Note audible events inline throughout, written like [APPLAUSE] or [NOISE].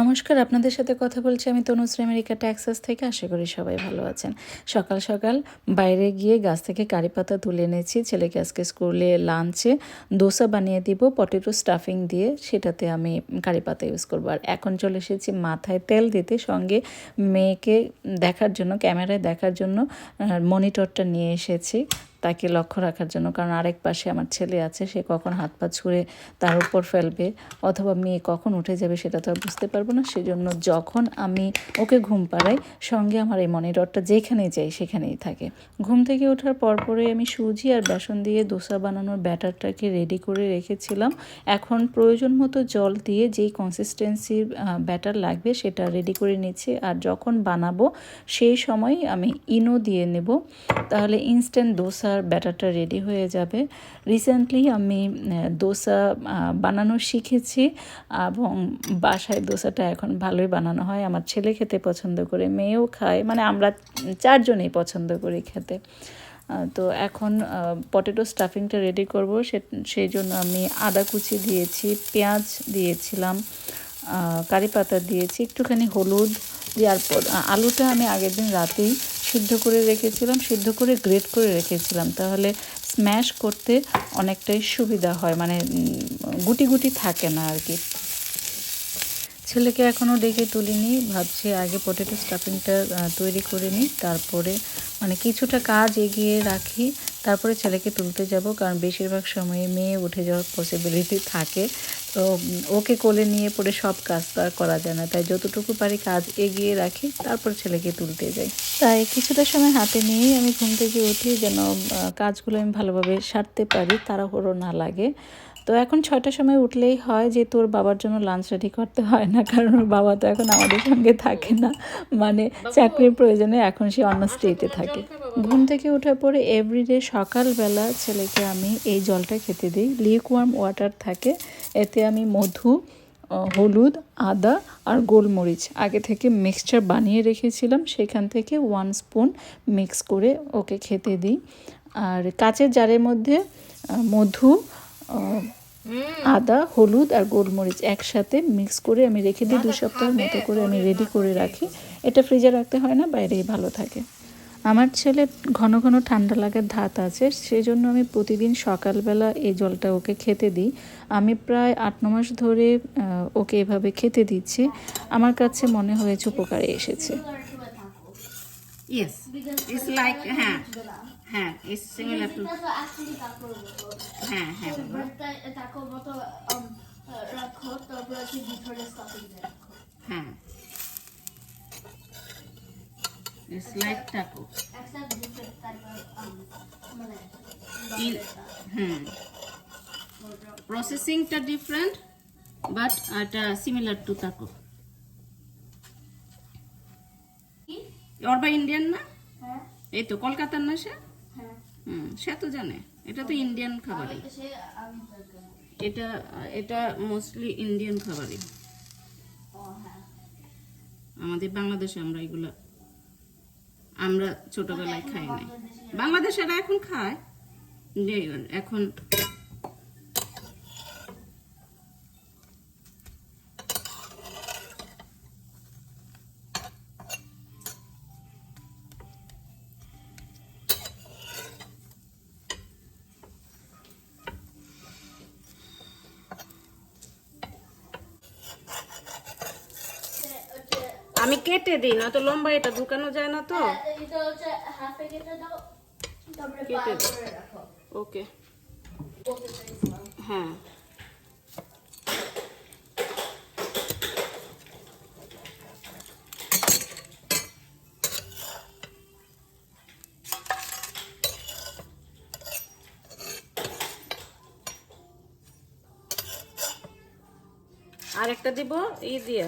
নমস্কার, আপনাদের সাথে কথা বলছি আমি তনুশ্রী আমেরিকা ট্যাক্সাস থেকে। আশা করি সবাই ভালো আছেন। সকাল সকাল বাইরে গিয়ে গাছ থেকে কারি পাতা তুলে এনেছি। ছেলেকে আজকে স্কুলে লাঞ্চে দোসা বানিয়ে দিব, পটেটো স্টাফিং দিয়ে। সেটাতে আমি কারি পাতা ইউজ করব। আর এখন চলে এসেছি মাথায় তেল দিতে। সঙ্গে মেয়েকে দেখার জন্য, ক্যামেরায় দেখার জন্য মনিটরটা নিয়ে এসেছি। তাকে লক্ষ্য রাখার জন্য। কারণ আরেক পাশে আমার ছেলে আছে, সে কখন হাত পা ছুঁড়ে তার উপর ফেলবে অথবা মেয়ে কখন উঠে যাবে সেটা তো আর বুঝতে পারব না। সেজন্য যখন আমি ওকে ঘুম পাড়াই, সঙ্গে আমার এই মনিটরটা যেখানেই যাই সেখানেই থাকে। ঘুম থেকে ওঠার পরপরে আমি সুজি আর বেসন দিয়ে দোসা বানানোর ব্যাটারটাকে রেডি করে রেখেছিলাম। এখন প্রয়োজন মতো জল দিয়ে যেই কনসিস্টেন্সির ব্যাটার লাগবে সেটা রেডি করে নিচ্ছি। আর যখন বানাবো সেই সময় আমি ইনো দিয়ে নেব। তাহলে ইনস্ট্যান্ট দোসা দোসার ব্যাটারটা রেডি হয়ে যাবে। রিসেন্টলি আমি দোসা বানানো শিখেছি এবং বাসায় দোসাটা এখন ভালোই বানানো হয়। আমার ছেলে খেতে পছন্দ করে, মেয়েও খায় মানে আমরা চারজনেই পছন্দ করি খেতে। তো এখন পটেটো স্টাফিংটা রেডি করব। সেই জন্য আমি আদা কুচি দিয়েছি, পেঁয়াজ দিয়েছিলাম কারি পাতা দিয়েছি, একটুখানি হলুদ দেওয়ার পর আলুটা আমি আগের দিন রাতেই সিদ্ধ করে রেখেছিলাম, সিদ্ধ করে গ্রেট করে রেখেছিলাম। তাহলে স্ম্যাশ করতে অনেকটাই সুবিধা হয় মানে গুটি গুটি থাকে না আর কি। ছেলেকে এখনও ডেকে তুলিনি, ভাবছি আগে পটেটো স্টাফিংটা তৈরি করে নিই, তারপরে মানে কিছুটা কাজ এগিয়ে রাখি, তারপরে ছেলেকে তুলতে যাব, কারণ বেশিরভাগ সময়ে মেয়ে উঠে যাওয়ার পসিবিলিটি থাকে। তো ওকে কোলে নিয়ে পড়ে সব কাজ তো আর করা যায় না, তাই যতটুকু পারি কাজ এগিয়ে রাখি, তারপর ছেলেকে তুলতে যাই। তাই কিছুটা সময় হাতে নিয়েই আমি ঘুম থেকে উঠি, যেন কাজগুলো আমি ভালোভাবে সারতে পারি, তাড়াহুড়ো না লাগে। তো এখন ছয়টার সময় উঠলেই হয় যে তোর বাবার জন্য লাঞ্চ রেডি করতে হয় না কারণ ওর বাবা তো এখন আমাদের সঙ্গে থাকে না। মানে চাকরির প্রয়োজনে এখন সে অন্য স্টেটে থাকে। ঘুম থেকে ওঠার পরে এভরিডে সকালবেলা ছেলেকে আমি এই জলটা খেতে দিই। লিক ওয়ার্ম ওয়াটার থাকে। এতে আমি মধু হলুদ আদা আর গোলমরিচ আগে থেকে মিক্সচার বানিয়ে রেখেছিলাম। সেখান থেকে ওয়ান স্পুন মিক্স করে ওকে খেতে দিই। আর কাচের জারের মধ্যে মধু আদা হলুদ আর গোলমরিচ একসাথে মিক্স করে আমি রেখে দিই দু সপ্তাহের মতো করে আমি রেডি করে রাখি। এটা ফ্রিজে রাখতে হয় না বাইরেই ভালো থাকে। আমার ছেলে ঘন ঘন ঠান্ডা লাগার ধাত আছে সেজন্য আমি প্রতিদিন সকালবেলা এই জলটা ওকে খেতে দিই। আমি প্রায় আট ন মাস ধরে ওকে এভাবে খেতে দিচ্ছি। আমার কাছে মনে হয়েছে উপকারে এসেছে। Yes, it's like হ্যাঁ হ্যাঁ it's similar to এটা তো actually তাকোর মতো। হ্যাঁ হ্যাঁ বাবা তাই তাকোর মতো, um, রাখো, তারপর হচ্ছে ভিতরে stuffing দিয়ে রাখো। হ্যাঁ it's like taco একটা different type of, um, মানে, in হুম প্রসেসিংটা ডিফারেন্ট বাট এটা সিমিলার টু তাকো ওর বা ইন্ডিয়ান না? হ্যাঁ, এই তো কলকাতার না সে? হ্যাঁ। হুম সে তো জানে। এটা তো ইন্ডিয়ান খাবারই। এটা এটা মোস্টলি ইন্ডিয়ান খাবারই। হ্যাঁ। আমাদের বাংলাদেশে আমরা এগুলো আমরা ছোটবেলায় খাই নাই। বাংলাদেশেরা এখন খায়। যে এখন আমি কেটে দিই না তো লম্বা এটা ঢুকানো যায় না তো। হ্যাঁ, কেটে। ওকে। হ্যাঁ। আরেকটা দিব ই দিয়ে।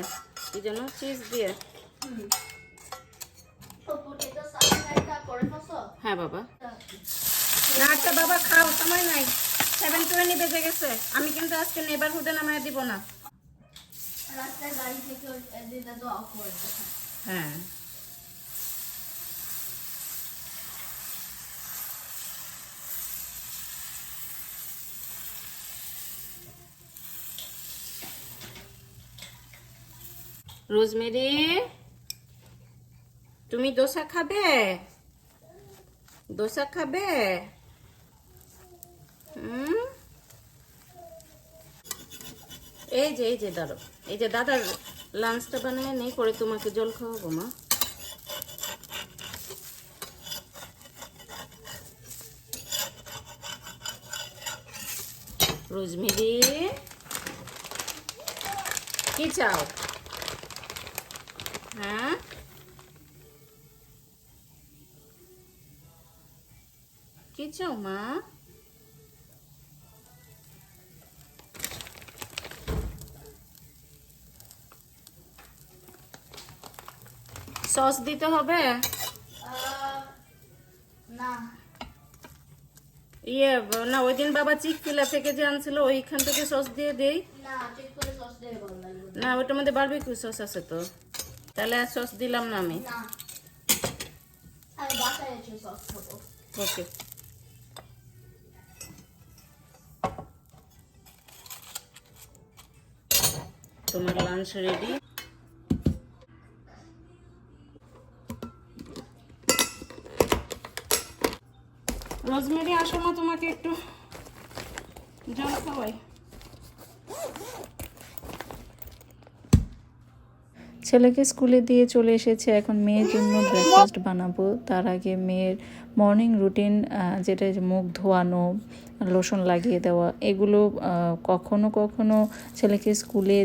কি যেন চিজ দিয়ে? হ্যাঁ বাবা। না আচ্ছা বাবা খাও সময় নাই। সেভেন টোয়েন্টি বেজে গেছে। আমি কিন্তু আজকে নেবারহুডে নামায় দিব না। রাস্তায় গাড়ি থেকে দিতে তো অফ করে হ্যাঁ। রোজমেরি, তুমি দোসা খাবে? দোসা খাবে? এই যে এই যে দাঁড়ো এই যে, দাদার লাঞ্চটা বানিয়ে নেই, পরে তোমাকে জল খাওয়াবো, মা। রোজমেরি, কি চাও? হ্যাঁ? কি চাও মা? সস দিতে হবে? না। ইয়ে না ওই দিন বাবা চিক কিলা থেকে যে আনছিল ওইখান থেকে সস দিয়ে দেই। না ওটার মধ্যে বারবিকিউ সস আছে তো। তাহলে আর সস দিলাম না আমি? ওকে। তোমার লাঞ্চ রেডি রোজমেরি আসো না তোমাকে একটু জল খাওয়াই। ছেলেকে স্কুলে দিয়ে চলে এসেছে। এখন মেয়ের জন্য ব্রেকফাস্ট বানাবো। তার আগে মেয়ের মর্নিং রুটিন যেটা মুখ ধোয়ানো লোশন লাগিয়ে দেওয়া, এগুলো কখনো কখনো ছেলেকে স্কুলে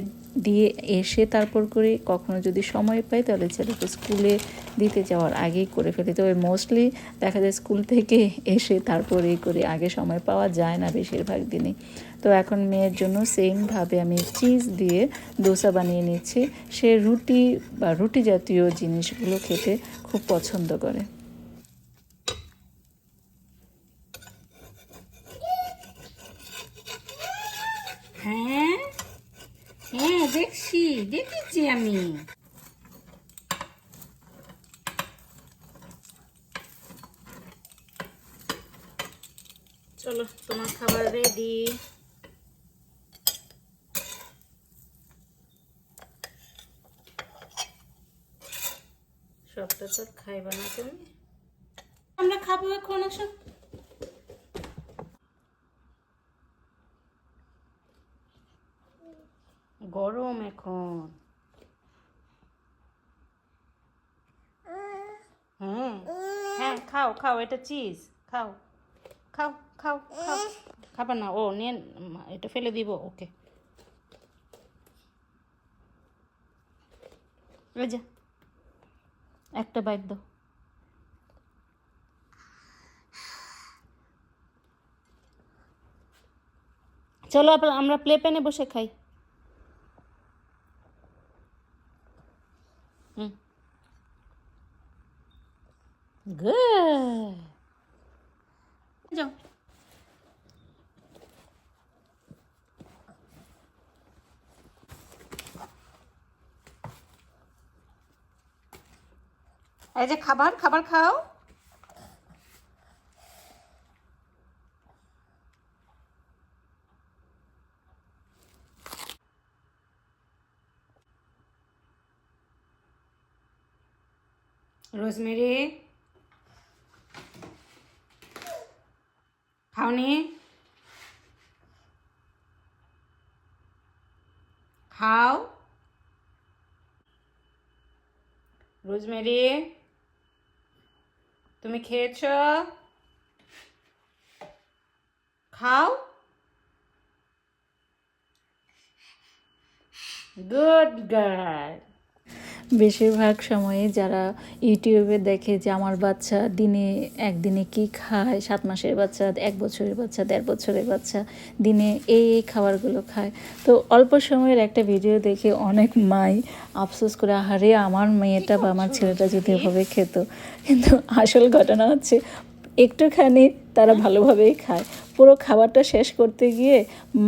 দিয়ে এসে তারপর করে কখনো যদি সময় পাই, তাহলে ছেলেকে স্কুলে দিতে যাওয়ার আগেই করে ফেলি। তবে মোস্টলি দেখা যায় স্কুল থেকে এসে তারপরেই করে, আগে সময় পাওয়া যায় না বেশিরভাগ দিনই। তো এখন মেয়ের জন্য সেমভাবে আমি চিজ দিয়ে দোসা বানিয়ে নিচ্ছি। সে রুটি বা রুটি জাতীয় জিনিসগুলো খেতে খুব পছন্দ করে হ্যাঁ হ্যাঁ দেখছি, দেখেছি আমি। চলো, তোমার খাবার রেডি সবটা আর খাইবা না তুমি? আমরা খাব এখন গরম এখন। হ্যাঁ হ্যাঁ খাও খাও, এটা চিজ খাও খাও খাও খাও। খাবার না, ও, নিয়ে, এটা ফেলে দিব, ওকে। যা, একটা বাইট দাও। চলো আমরা প্লে প্যানে বসে খাই হুম গুড যাও এই যে খাবার খাবার খাও। রোজমেরি। খাওনি খাও রোজমেরি তুমি খেয়েছ খাও গুড গার্ল বেশিরভাগ সময়ে যারা ইউটিউবে দেখে যে আমার বাচ্চা দিনে একদিনে কি খায় সাত মাসের বাচ্চা এক বছরের বাচ্চা দেড় বছরের বাচ্চা দিনে এই এই খাবারগুলো খায়। তো অল্প সময়ের একটা ভিডিও দেখে অনেক মাই আফসোস করে আহারে আমার মেয়েটা বা আমার ছেলেটা যদি এভাবে খেত। কিন্তু আসল ঘটনা হচ্ছে একটুখানি তারা ভালোভাবেই খায়। পুরো খাবারটা শেষ করতে গিয়ে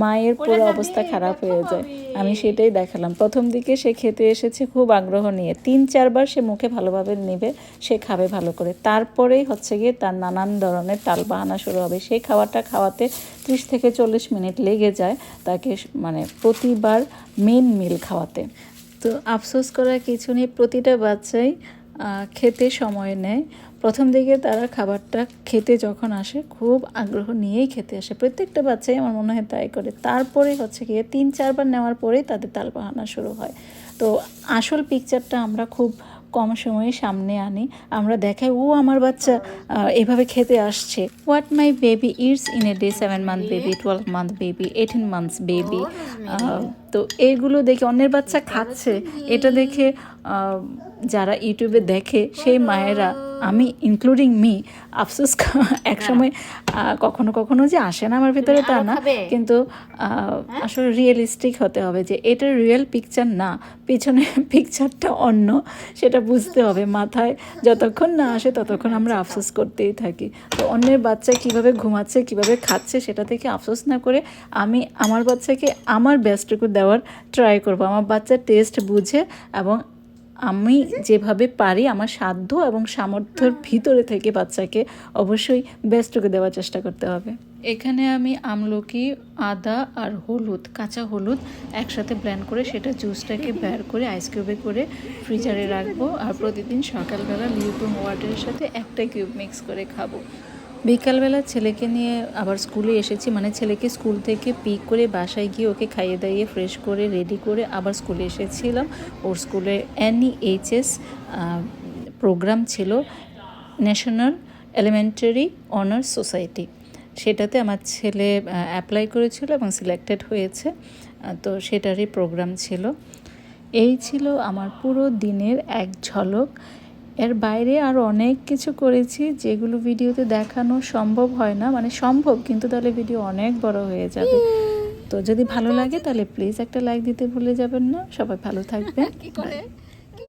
মায়ের পুরো অবস্থা খারাপ হয়ে যায়। আমি। সেটাই দেখালাম। প্রথম দিকে সে খেতে এসেছে খুব আগ্রহ নিয়ে। তিন চারবার সে মুখে ভালোভাবে নেবে সে খাবে ভালো করে। তারপরেই হচ্ছে গিয়ে তার নানান ধরনের টাল বাহানা শুরু হবে। সেই খাবারটা খাওয়াতে ত্রিশ থেকে চল্লিশ মিনিট লেগে যায় তাকে মানে প্রতিবার মেন মিল খাওয়াতে। তো আফসোস করার কিছু নেই। প্রতিটা বাচ্চাই খেতে সময় নেয়। প্রথম দিকে তারা খাবারটা খেতে যখন আসে খুব আগ্রহ নিয়েই খেতে আসে। প্রত্যেকটা বাচ্চাই আমার মনে হয় তাই করে। তারপরে হচ্ছে গিয়ে তিন চারবার নেওয়ার পরেই তাদের তালবাহানা শুরু হয়। তো আসল পিকচারটা আমরা খুব কম সময়ে সামনে আনি। আমরা দেখাই ও আমার বাচ্চা এভাবে খেতে আসছে। What my baby it's in a day seven month baby twelve month baby eighteen months baby তো এইগুলো দেখে অন্যের বাচ্চা খাচ্ছে। এটা দেখে যারা ইউটিউবে দেখে সেই মায়েরা আমি ইনক্লুডিং মি আফসোস এক সময় কখনো কখনো যে আসে না আমার ভিতরে তা না। কিন্তু আসলে রিয়েলিস্টিক হতে হবে যে এটা রিয়েল পিকচার না পিছনে [LAUGHS] পিকচারটা অন্য সেটা বুঝতে হবে মাথায়। যতক্ষণ না আসে ততক্ষণ আমরা আফসোস করতেই থাকি। তো অন্যের বাচ্চা কীভাবে ঘুমাচ্ছে কীভাবে খাচ্ছে সেটা থেকে আফসোস না করে আমি আমার বাচ্চাকে আমার বেস্টটুকু দেওয়ার ট্রাই করব। আমার বাচ্চার টেস্ট বুঝে এবং আমি যেভাবে পারি আমার সাধ্য এবং সামর্থ্যের ভিতরে থেকে বাচ্চাকে অবশ্যই বেস্টটুকু দেওয়ার চেষ্টা করতে হবে। এখানে আমি আমলকি, আদা আর হলুদ, কাঁচা হলুদ একসাথে ব্লেন্ড করে সেটা জুসটাকে বের করে আইস কিউবে করে ফ্রিজারে রাখব আর প্রতিদিন সকালবেলা লিউটুম ওয়াটারের সাথে একটা কিউব মিক্স করে খাব। বিকালবেলা ছেলেকে নিয়ে আবার স্কুলে এসেছি মানে ছেলেকে স্কুল থেকে পিক করে বাসায় গিয়ে ওকে খাইয়ে দাইয়ে ফ্রেশ করে রেডি করে আবার স্কুলে এসেছিলাম। ওর স্কুলে এনইএইচএস প্রোগ্রাম ছিল ন্যাশনাল এলিমেন্টারি অনার্স সোসাইটি সেটাতে আমার ছেলে অ্যাপ্লাই করেছিল এবং সিলেক্টেড হয়েছে। তো সেটারই প্রোগ্রাম ছিল। এই ছিল আমার পুরো দিনের এক ঝলক। এর বাইরে আর অনেক কিছু করেছি যেগুলো ভিডিওতে দেখানো সম্ভব হয় না। মানে সম্ভব কিন্তু তাহলে ভিডিও অনেক বড় হয়ে যাবে। তো যদি ভালো লাগে তাহলে প্লিজ একটা লাইক দিতে ভুলে যাবেন না। সবাই ভালো থাকবেন। [LAUGHS] কি করে? Bye.